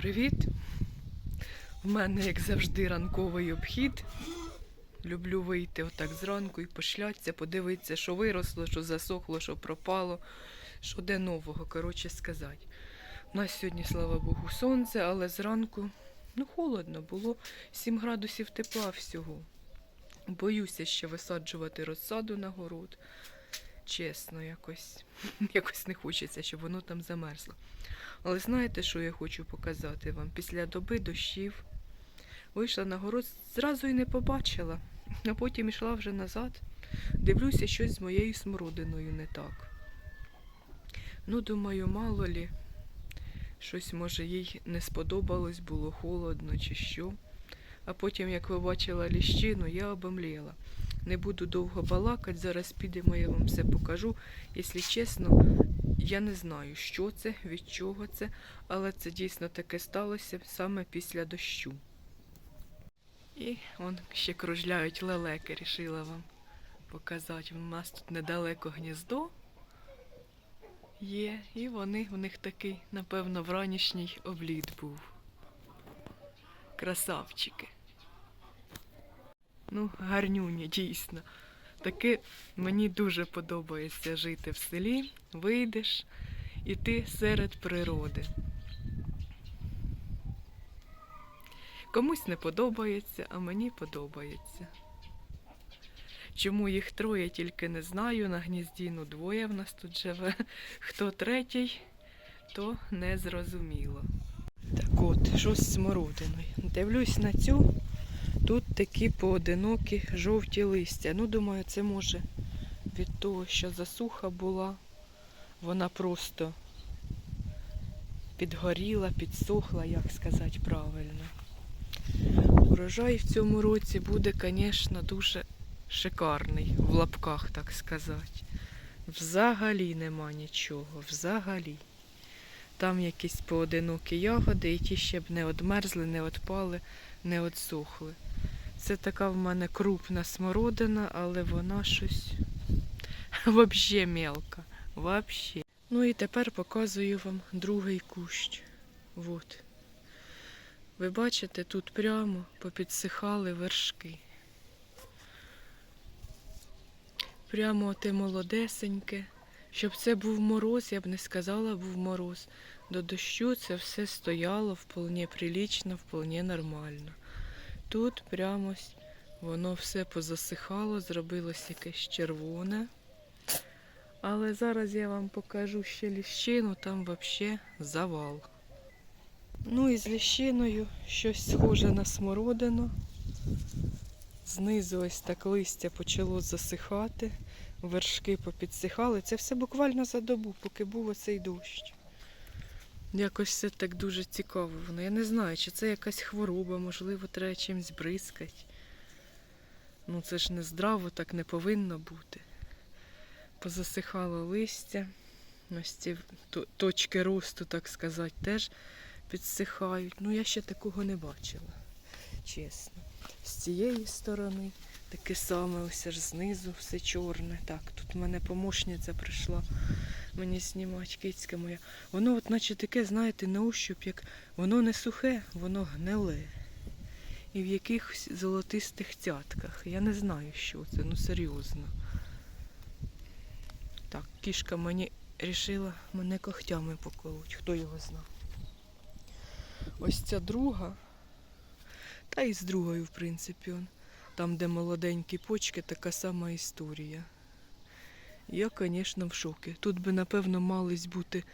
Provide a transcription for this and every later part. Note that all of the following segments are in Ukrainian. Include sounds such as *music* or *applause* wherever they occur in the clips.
привіт! У мене, як завжди, ранковий обхід. Люблю вийти отак зранку і пошлятися, подивитися, що виросло, що засохло, що пропало, що де нового, коротше сказати. У нас сьогодні, слава Богу, сонце, але зранку ну, холодно, було 7 градусів тепла всього. Боюся ще висаджувати розсаду на город. Чесно, якось, *laughs* якось не хочеться, щоб воно там замерзло. Але знаєте, що я хочу показати вам? Після доби дощів вийшла на город, зразу і не побачила, а потім йшла вже назад. Дивлюся, щось з моєю смородиною не так. Ну, думаю, мало лі, щось, може, їй не сподобалось, було холодно чи що. А потім, як ви бачила ліщину, я обомліла. Не буду довго балакати, зараз підемо, я вам все покажу. Якщо чесно, я не знаю, що це, від чого це, але це дійсно таке сталося саме після дощу. І он ще кружляють лелеки, рішила вам показати. У нас тут недалеко гніздо є, і вони, у них такий, напевно, вранішній обліт був. Красавчики. Ну, гарнюні, дійсно. Таке мені дуже подобається жити в селі, вийдеш і ти серед природи. Комусь не подобається, а мені подобається. Чому їх троє, тільки не знаю. На гнізді ну двоє в нас тут живе. Хто третій, то не зрозуміло. Так от, що з смородиною. Дивлюсь на цю. Тут такі поодинокі жовті листя. Ну, думаю, це може від того, що засуха була. Вона просто підгоріла, підсохла, як сказати правильно. Урожай в цьому році буде, звісно, дуже шикарний, в лапках, так сказати. Взагалі нема нічого, взагалі. Там якісь поодинокі ягоди, і ті ще б не одмерзли, не отпали, не отсохли. Це така в мене крупна смородина, але вона щось *laughs* взагалі мелка. Вообще. Ну і тепер показую вам другий кущ. Вот. Ви бачите, тут прямо попідсихали вершки. Прямо те молодесеньке. Щоб це був мороз, я б не сказала, був мороз. До дощу це все стояло вполне прилічно, вполне нормально. Тут прямо воно все позасихало, зробилось якесь червоне. Але зараз я вам покажу ще ліщину, там взагалі завал. Ну і з ліщиною щось схоже на смородину. Знизу ось так листя почало засихати, вершки попідсихали. Це все буквально за добу, поки був оцей дощ. Якось все так дуже цікаво воно. Я не знаю, чи це якась хвороба, можливо, треба чимось бризкати. Ну це ж не здраво, так не повинно бути. Позасихало листя. Ось ці точки росту, так сказати, теж підсихають. Ну, я ще такого не бачила, чесно. З цієї сторони таке саме, ось аж знизу все чорне. Так, тут в мене помощниця прийшла мені знімати, кицька моя. Воно от наче таке, знаєте, на ощуп, як воно не сухе, воно гниле. І в якихось золотистих цятках. Я не знаю, що це, ну серйозно. Так, кішка мені рішила мене когтями поколоть, хто його знав. Ось ця друга, та і з другою, в принципі, там, де молоденькі почки, така сама історія. Я, звісно, в шокі. Тут би, напевно, мались бути.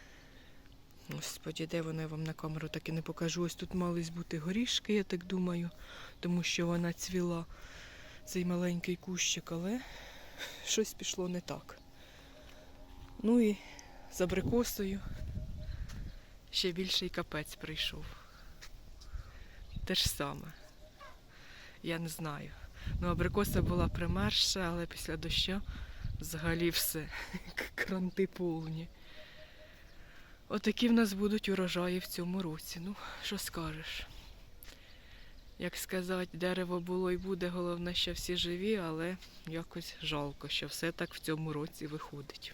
Господі, де вони я вам на камеру так і не покажу. Ось тут мались бути горішки, я так думаю, тому що вона цвіла цей маленький кущик, але щось пішло не так. Ну і з абрикосою ще більший капець прийшов. Те ж саме. Я не знаю. Ну, абрикоса була примерша, але після дощу взагалі все. *laughs* Кранти повні. Отакі в нас будуть урожаї в цьому році. Ну, що скажеш? Як сказати, дерево було і буде, головне, що всі живі, але якось жалко, що все так в цьому році виходить.